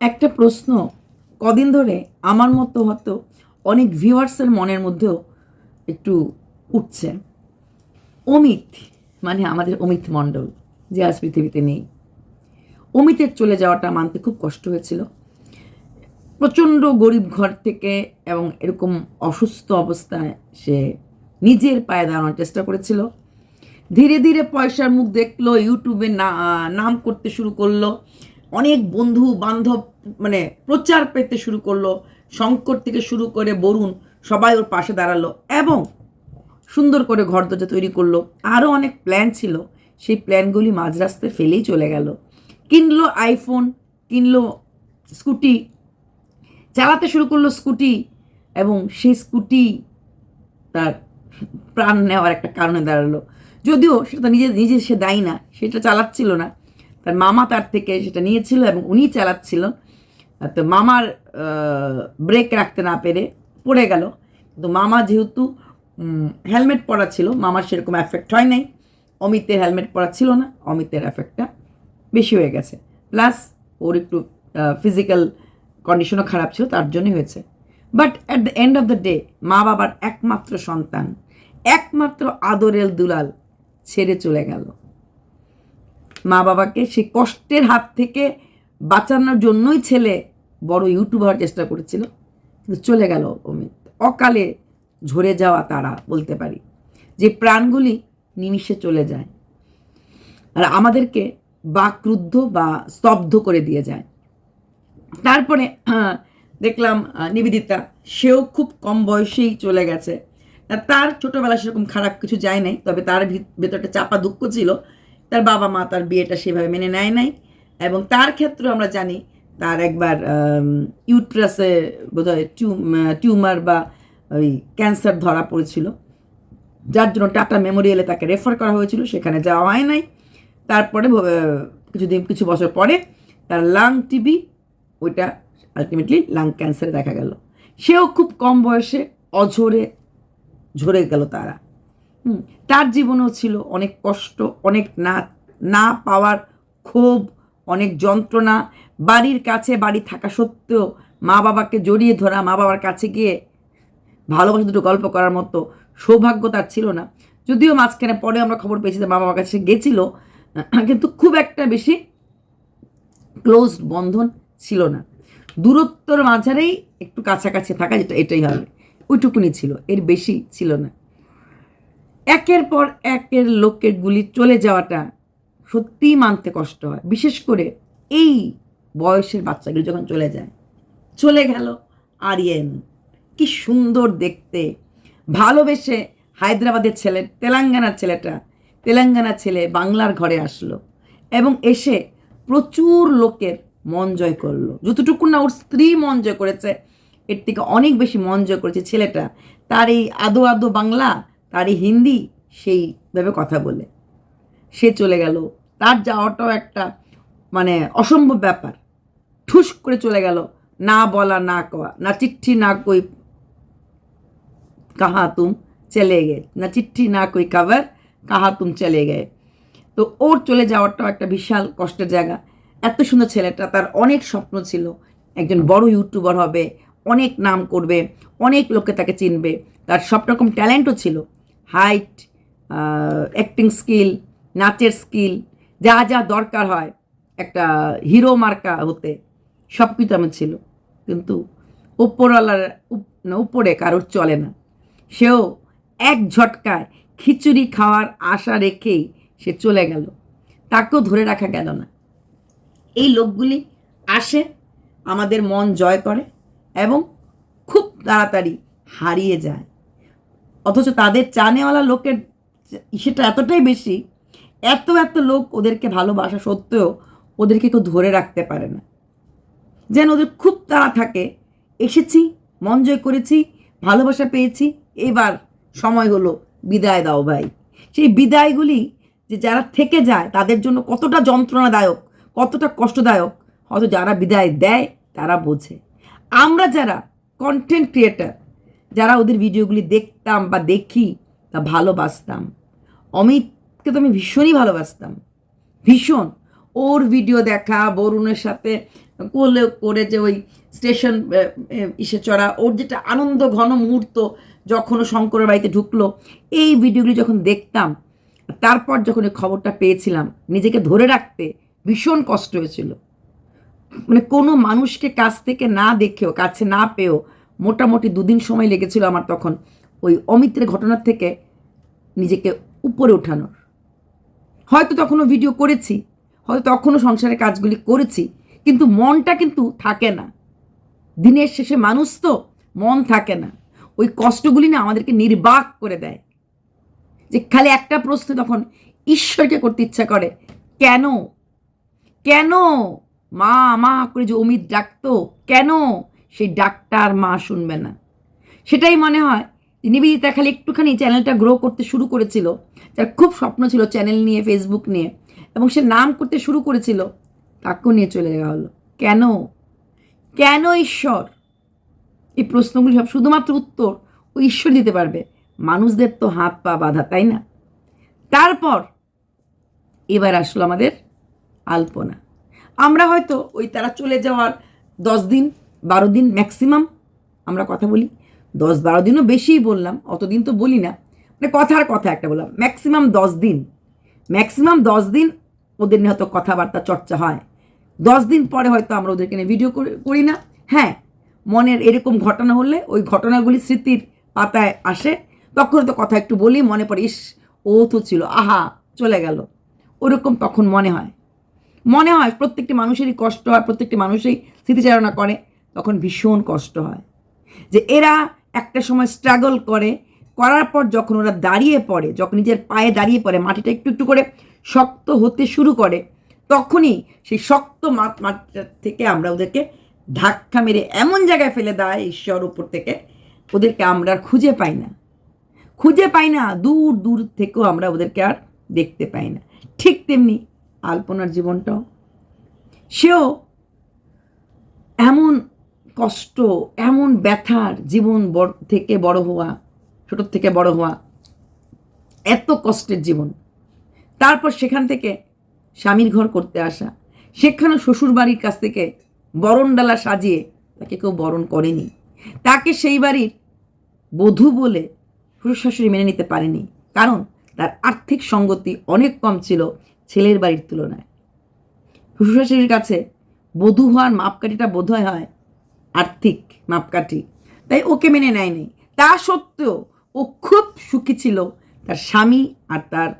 একটা প্রশ্ন কদিন ধরে আমার মতো হয়তো অনেক ভিউয়ার্সের মনের মধ্যেও একটু উঠছে। অমিত মানে আমাদের অমিত মণ্ডল, যে আজ পৃথিবীতে নেই। অমিতের চলে যাওয়াটা মানতে খুব কষ্ট হয়েছিল। প্রচণ্ড গরিব ঘর থেকে এবং এরকম অসুস্থ অবস্থায় সে নিজের পায়ে দাঁড়ানোর চেষ্টা করেছিল। ধীরে ধীরে পয়সার মুখ দেখল, ইউটিউবে না, নাম করতে শুরু করল। অনেক বন্ধু, বান্ধব মানে প্রচার পেতে শুরু করল শঙ্কর থেকে শুরু করে বরুণ সবাই ওর পাশে দাঁড়াল এবং সুন্দর করে ঘর দরজা তৈরি করল। আরও অনেক প্ল্যান ছিল। সেই প্ল্যানগুলি মাঝ রাস্তায় ফেলেই চলে গেল। কিনলো আইফোন কিনলো স্কুটি চালাতে শুরু করল স্কুটি এবং সেই স্কুটি তার প্রাণ নেওয়ার একটা কারণে দাঁড়াল। যদিও সেটা নিজে নিজে সে দায়ী না, সেটা চালাচ্ছিল না। তার মামা তার থেকে সেটা নিয়েছিল এবং উনি চালাচ্ছিলেন তো মামার ব্রেক রাখতে না পেরে পড়ে গেল। কিন্তু মামা যেহেতু হেলমেট পরা ছিল, মামার সেরকম এফেক্ট হয় নাই। অমিতের হেলমেট পরা ছিল না, অমিতের এফেক্টটা বেশি হয়ে গেছে। প্লাস ওর একটু ফিজিক্যাল কন্ডিশনও খারাপ ছিল, তার জন্যই হয়েছে। But at the end of the day মা বাবার একমাত্র সন্তান, একমাত্র আদরেল দুলাল ছেড়ে চলে গেল। মা বাবাকে সেই কষ্টের হাত থেকে বাঁচানোর জন্যই ছেলে বড় ইউটিউব হওয়ার চেষ্টা করেছিল। কিন্তু চলে গেল অমিত। অকালে ঝরে যাওয়া তারা, বলতে পারি। যে প্রাণগুলি নিমিষে চলে যায় আর আমাদেরকে বাকরুদ্ধ বা স্তব্ধ করে দিয়ে যায়। তারপরে দেখলাম নিবেদিতা, সেও খুব কম বয়সেই চলে গেছে। তার ছোটোবেলা সেরকম খারাপ কিছু যায় নাই, তবে তার ভিত- ভেতরটা চাপা দুঃখ ছিল। তার বাবা মা তার বিয়েটা সেভাবে মেনে নেয় নাই। এবং তার ক্ষেত্রেও আমরা জানি তার একবার ইউট্রাসে বোধহয় টিউমার বা ওই ক্যান্সার ধরা পড়েছিল। যার জন্য টাটা মেমোরিয়ালে তাকে রেফার করা হয়েছিল, সেখানে যাওয়া হয় নাই। তারপরে কিছুদিন, কিছু বছর পরে তার লাং টিবি ওইটা আলটিমেটলি লাং ক্যান্সারে দেখা গেল। সেও খুব কম বয়সে অঝরে ঝরে গেল তারা। তার জীবনেও ছিল অনেক কষ্ট, অনেক না না পাওয়ার ক্ষোভ, অনেক যন্ত্রণা। বাড়ির কাছে বাড়ি থাকা সত্ত্বেও মা বাবাকে জড়িয়ে ধরা, মা বাবার কাছে গিয়ে ভালোবাসা দুটো গল্প করার মতো সৌভাগ্য তার ছিল না। যদিও মাঝখানে পরে আমরা খবর পেয়েছি যে মা বাবার কাছে গেছিল, কিন্তু খুব একটা বেশি ক্লোজ বন্ধন ছিল না। দূরত্বর মাঝারেই একটু কাছাকাছি থাকা যেটা, এটাই হবে। ওইটুকুনি ছিল, এর বেশি ছিল না। একের পর একের লোকের গুলি চলে যাওয়াটা সত্যিই মানতে কষ্ট হয়। বিশেষ করে এই বয়সের বাচ্চাগুলি যখন চলে যায়। চলে গেল আরিয়েন। কি সুন্দর দেখতে। ভালোবেসে হায়দ্রাবাদের ছেলে, তেলেঙ্গানার ছেলেটা, তেলেঙ্গানার ছেলে বাংলার ঘরে আসলো এবং এসে প্রচুর লোকের মন জয় করল। যতটুকু না ওর স্ত্রী মন জয় করেছে, এর থেকে অনেক বেশি মন জয় করেছে ছেলেটা। তার এই আদো আদো বাংলা তার এই হিন্দি সেইভাবে কথা বলে। সে চলে গেল। তার যাওয়াটাও একটা মানে অসম্ভব ব্যাপার। ঠুস করে চলে গেল। না বলা, না কওয়া, না চিঠি, না কই কাহা তুম চলে গে না চিঠি, না কই কাভার কাহা তুম চলে গে তো ওর চলে যাওয়াটাও একটা বিশাল কষ্টের জায়গা। এত সুন্দর ছেলেটা, তার অনেক স্বপ্ন ছিল। একজন বড় ইউটিউবার হবে, অনেক নাম করবে, অনেক লোকে তাকে চিনবে। তার সব রকম ট্যালেন্টও ছিল। হাইট অ্যাক্টিং স্কিল নাচের স্কিল যা যা দরকার হয়, একটা হিরো মার্কা হতে সব কিছু আমার ছিল। কিন্তু উপরওয়ালার উপরে কারোর চলে না। সেও এক ঝটকায় খিচুড়ি খাওয়ার আশা রেখেই সে চলে গেল। তাকেও ধরে রাখা গেল না। এই লোকগুলি আসে, আমাদের মন জয় করে এবং খুব তাড়াতাড়ি হারিয়ে যায়। অথচ তাদের চানেওয়ালা লোকের সেটা এতটাই বেশি, এত এত লোক ওদেরকে ভালোবাসা সত্ত্বেও ওদেরকে কেউ ধরে রাখতে পারে না। যেন ওদের খুব তাড়া থাকে, এসেছি, মন জয় করেছি, ভালোবাসা পেয়েছি, এবার সময় হলো বিদায় দাও ভাই। সেই বিদায়গুলি যে যারা থেকে যায়, তাদের জন্য কতটা যন্ত্রণাদায়ক, কতটা কষ্টদায়ক, হয়তো যারা বিদায় দেয়, তারা বোঝে। আমরা যারা কন্টেন্ট ক্রিয়েটার যারা ওদের ভিডিওগুলি দেখতাম বা দেখি, তা ভালোবাসতাম। অমিতকে তো আমি ভীষণই ভালোবাসতাম। ভীষণ। ওর ভিডিও দেখা, বরুণের সাথে কোলে করে যে ওই স্টেশন ইসে চড়া, ওর যেটা আনন্দ ঘন মুহূর্ত যখন শঙ্করের বাড়িতে ঢুকলো, এই ভিডিওগুলি যখন দেখতাম, তারপর যখন এই খবরটা পেয়েছিলাম, নিজেকে ধরে রাখতে ভীষণ কষ্ট হয়েছিল। মানে কোনো মানুষকে কাছ থেকে না দেখেও, কাছে না পেয়েও মোটামুটি দুদিন সময় লেগেছিল আমার তখন ওই অমিত্রের ঘটনার থেকে নিজেকে উপরে ওঠানোর হয়তো তখনও ভিডিও করেছি, হয়তো তখনও সংসারের কাজগুলি করেছি, কিন্তু মনটা কিন্তু থাকে না। দিনের শেষে মানুষ তো, মন থাকে না। ওই কষ্টগুলি না আমাদেরকে নির্বাক করে দেয়। যে খালি একটা প্রশ্ন তখন ঈশ্বরকে করতে ইচ্ছা করে, কেন? কেন? মা মা করে যে অমিত ডাকতো, কেন? সেই ডাকটা আর মা শুনবে না। সেটাই মনে হয়, নিবেদিতা খালি একটুখানি চ্যানেলটা গ্রো করতে শুরু করেছিল। যার খুব স্বপ্ন ছিল চ্যানেল নিয়ে ফেসবুক নিয়ে। এবং সে নাম করতে শুরু করেছিল, তাকেও নিয়ে চলে যাওয়া হলো। কেন? কেন ঈশ্বর? এই প্রশ্নগুলি সব শুধুমাত্র উত্তর ও ঈশ্বর দিতে পারবে। মানুষদের তো হাত পা বাঁধা, তাই না? তারপর এবার আসলো আমাদের আলপনা। আমরা হয়তো ওই তারা চলে যাওয়ার দশ দিন বারো দিন ম্যাক্সিমাম আমরা কথা বলি। দশ বারো দিনও বেশিই বললাম, অতদিন তো বলি না। মানে কথার কথা একটা বললাম ম্যাক্সিমাম দশ দিন। ম্যাক্সিমাম দশ দিন ওদের নিয়ে হয়তো কথাবার্তা, চর্চা হয়। দশ দিন পরে হয়তো আমরা ওদেরকে নিয়ে ভিডিও করি না। হ্যাঁ মনের এরকম ঘটনা হলে ওই ঘটনাগুলি স্মৃতির পাতায় আসে। তখন তো কথা একটু বলি, মনে পড়ে, ইস, ও তো ছিল, আহা, চলে গেল। ওরকম তখন মনে হয়। মনে হয় প্রত্যেকটি মানুষেরই কষ্ট হয়, প্রত্যেকটি মানুষই স্মৃতিচারণা করে। তখন ভীষণ কষ্ট হয়। যে এরা একটা সময় স্ট্রাগল করে, করার পর যখন ওরা দাঁড়িয়ে পড়ে, যখন নিজের পায়ে দাঁড়িয়ে পড়ে, মাটিটা একটু একটু করে শক্ত হতে শুরু করে, তখনই সেই শক্ত মাত মাটিটা থেকে আমরা ওদেরকে ধাক্কা মেরে এমন জায়গায় ফেলে দেয় ঈশ্বর উপর থেকে, ওদেরকে আমরা আর খুঁজে পাই না। খুঁজে পাই না, দূর দূর থেকেও আমরা ওদেরকে আর দেখতে পাই না। ঠিক তেমনি আলপনার জীবনটাও। সেও এমন কষ্ট, এমন ব্যথার জীবন থেকে বড় হওয়া ছোটোর থেকে বড় হওয়া, এত কষ্টের জীবন। তারপর সেখান থেকে স্বামীর ঘর করতে আসা। সেখানে শ্বশুর বাড়ির কাছ থেকে বরণডালা সাজিয়ে তাকে কেউ বরণ করেনি। তাকে সেই বাড়ির বধূ বলে শ্বশুর শাশুড়ি মেনে নিতে পারেনি। কারণ তার আর্থিক সঙ্গতি অনেক কম ছিল ছেলের বাড়ির তুলনায়। শ্বশুর শাশুড়ির কাছে বধূ হওয়ার মাপকাঠিটা বোধহয় হয় আর্থিক মাপকাঠি। তাই ওকে মেনে নেয়নি। তা সত্ত্বেও ও খুব সুখী ছিল তার স্বামী আর তার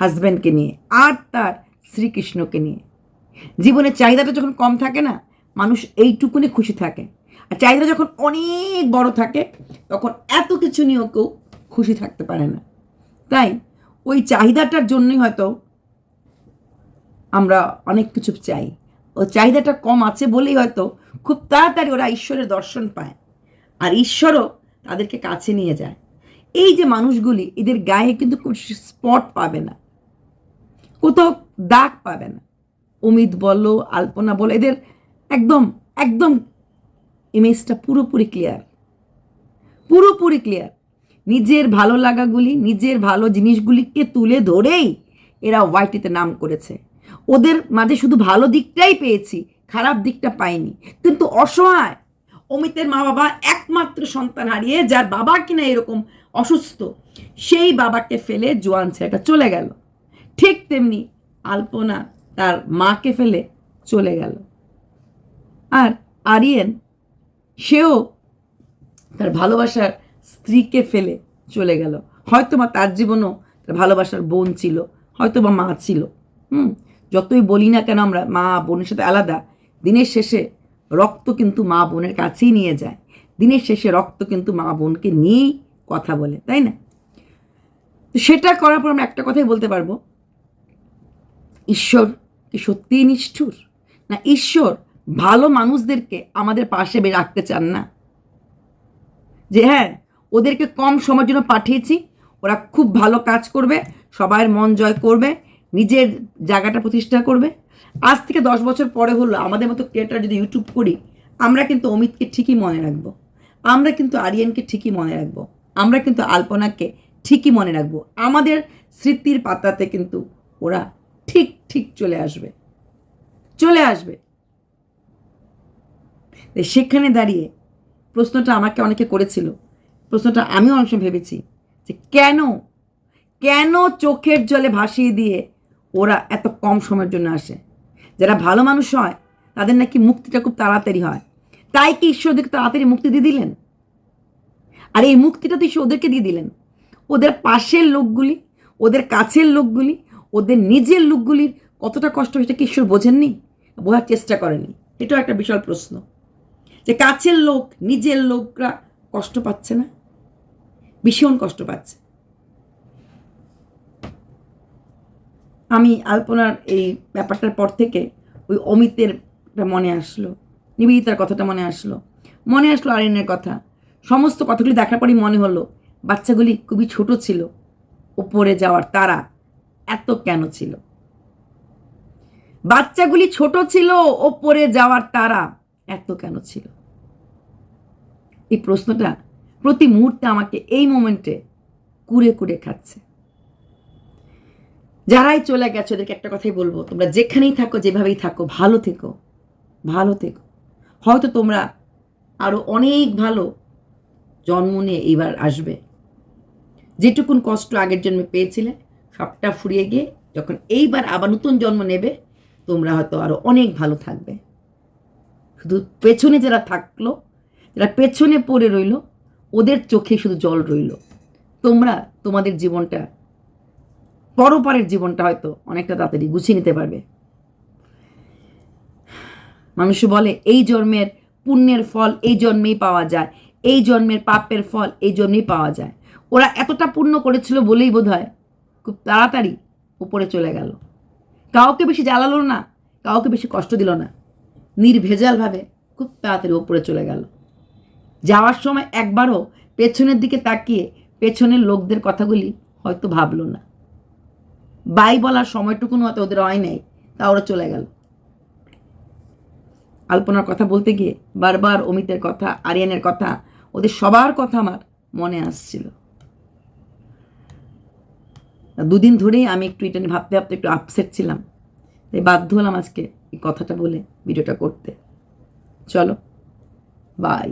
হাজব্যান্ডকে নিয়ে, আর তার শ্রীকৃষ্ণকে নিয়ে। জীবনের চাহিদাটা যখন কম থাকে না, মানুষ এইটুকুনি খুশি থাকে। আর চাহিদা যখন অনেক বড় থাকে, তখন এত কিছু নিয়েও কেউ খুশি থাকতে পারে না। তাই ওই চাহিদাটার জন্যই হয়তো আমরা অনেক কিছু চাই। ও চাহিদাটা কম আছে বলেই হয়তো খুব তাড়াতাড়ি ওরা ঈশ্বরের দর্শন পায়। আর ঈশ্বরও তাদেরকে কাছে নিয়ে যায়। এই যে মানুষগুলি, এদের গায়ে কিন্তু খুব স্পট পাবে না। কোথাও দাগ পাবে না। অমিত বলো, আলপনা বলো, এদের একদম একদম ইমেজটা পুরোপুরি ক্লিয়ার পুরোপুরি ক্লিয়ার নিজের ভালো লাগাগুলি, নিজের ভালো জিনিসগুলিকে তুলে ধরেই এরা ওয়াইটিতে নাম করেছে। ওদের মাঝে শুধু ভালো দিকটাই পেয়েছি খারাপ দিকটা পাইনি। কিন্তু অসহায়। অমিতের মা বাবা একমাত্র সন্তান হারিয়ে যার বাবা কিনা এরকম অসুস্থ, সেই বাবাকে ফেলে জোয়ান ছেলেটা চলে গেল। ঠিক তেমনি আলপনা তার মাকে ফেলে চলে গেল। আর আরিয়েন, সেও তার ভালোবাসার স্ত্রীকে ফেলে চলে গেল। হয়তো বা তার জীবনও তার ভালোবাসার বোন ছিল হয়তো বা মা ছিল। হুম, যতই বলি না কেন আমরা মা বোনের সাথে আলাদা দিনের শেষে রক্ত কিন্তু মা বোনের কাছেই নিয়ে যায়। দিনের শেষে রক্ত কিন্তু মা বোনকে নিয়েই কথা বলে, তাই না? তো সেটা করার পর আমরা একটা কথাই বলতে পারব। ঈশ্বর কি সত্যিই নিষ্ঠুর? না, ঈশ্বর ভালো মানুষদেরকে আমাদের পাশে রাখতে চান না? যে হ্যাঁ ওদেরকে কম সময়ের জন্য পাঠিয়েছি, ওরা খুব ভালো কাজ করবে সবার মন জয় করবে নিজের জায়গাটা প্রতিষ্ঠা করবে। আজ থেকে দশ বছর পরে হলো আমাদের মতো ক্রিয়েটার যদি ইউটিউব করি, আমরা কিন্তু অমিতকে ঠিকই মনে রাখব। আমরা কিন্তু আরিয়ানকে ঠিকই মনে রাখব। আমরা কিন্তু আলপনাকে ঠিকই মনে রাখব। আমাদের স্মৃতির পাতাতে কিন্তু ওরা ঠিক ঠিক চলে আসবে। চলে আসবে। সেখানে দাঁড়িয়ে প্রশ্নটা আমাকে অনেকে করেছিল। প্রশ্নটা আমিও অনেক সময় ভেবেছি যে কেন? কেন চোখের জলে ভাসিয়ে দিয়ে ওরা এত কম সময়ের জন্য আসে। যারা ভালো মানুষ হয়, তাদের নাকি মুক্তিটা খুব তাড়াতাড়ি হয়। তাই কি ঈশ্বর ওদেরকে তাড়াতাড়ি মুক্তি দিয়ে দিলেন? আর এই মুক্তিটা তো ঈশ্বর ওদেরকে দিয়ে দিলেন। ওদের পাশের লোকগুলি, ওদের কাছের লোকগুলি, ওদের নিজের লোকগুলির কতটা কষ্ট হয়েছে কি ঈশ্বর বোঝেননি? বোঝার চেষ্টা করেনি এটাও একটা বিশাল প্রশ্ন। যে কাছের লোক, নিজের লোকরা কষ্ট পাচ্ছে না? ভীষণ কষ্ট পাচ্ছে। আমি আলপনার এই ব্যাপারটার পর থেকে ওই অমিতের মনে আসলো, নিবেদিতার কথাটা মনে আসলো। মনে আসলো আরিনের কথা। সমস্ত কথাগুলি দেখার পরই মনে হলো, বাচ্চাগুলি খুবই ছোট ছিল ওপরে যাওয়ার তারা এত কেন ছিল? বাচ্চাগুলি ছোট ছিল ওপরে যাওয়ার তারা এত কেন ছিল? এই প্রশ্নটা প্রতি মুহূর্তে আমাকে এই মোমেন্টে কুড়ে কুড়ে খাচ্ছে। যারাই চলে গেছে, ওদেরকে একটা কথাই বলব, তোমরা যেখানেই থাকো, যেভাবেই থাকো, ভালো থেকো ভালো থেকো। হয়তো তোমরা আরও অনেক ভালো জন্ম নিয়ে এইবার আসবে। যেটুকুন কষ্ট আগের জন্মে পেয়েছিলে, সবটা ফুরিয়ে গিয়ে যখন এইবার আবার নতুন জন্ম নেবে, তোমরা হয়তো আরও অনেক ভালো থাকবে। শুধু পেছনে যারা থাকল, যারা পেছনে পড়ে রইল, ওদের চোখে শুধু জল রইল। তোমরা তোমাদের জীবনটা পরপারের জীবনটা হয়তো অনেকটা তাড়াতাড়ি গুছিয়ে নিতে পারবে। মানুষ বলে, এই জন্মের পুণ্যের ফল এই জন্মেই পাওয়া যায়, এই জন্মের পাপের ফল এই জন্মেই পাওয়া যায়। ওরা এতটা পুণ্য করেছিল বলেই বোধ হয় খুব তাড়াতাড়ি উপরে চলে গেল। কাউকে বেশি জ্বালালো না, কাউকে বেশি কষ্ট দিল না। নির্ভেজালভাবে খুব তাড়াতাড়ি ওপরে চলে গেল। যাওয়ার সময় একবারও পেছনের দিকে তাকিয়ে পেছনের লোকদের কথাগুলি হয়তো ভাবলো না। বাই বলার সময়টুকুন হয়তো ওদের হয় নাই, তা ওরা চলে গেল। আলপনার কথা বলতে গিয়ে বারবার অমিতের কথা, আরিয়ানের কথা, ওদের সবার কথা আমার মনে আসছিল। দুদিন ধরেই আমি একটু এটা নিয়ে ভাবতে ভাবতে একটু আপসেট ছিলাম, তাই বাধ্য হলাম আজকে এই কথাটা বলে ভিডিওটা করতে। চলো বাই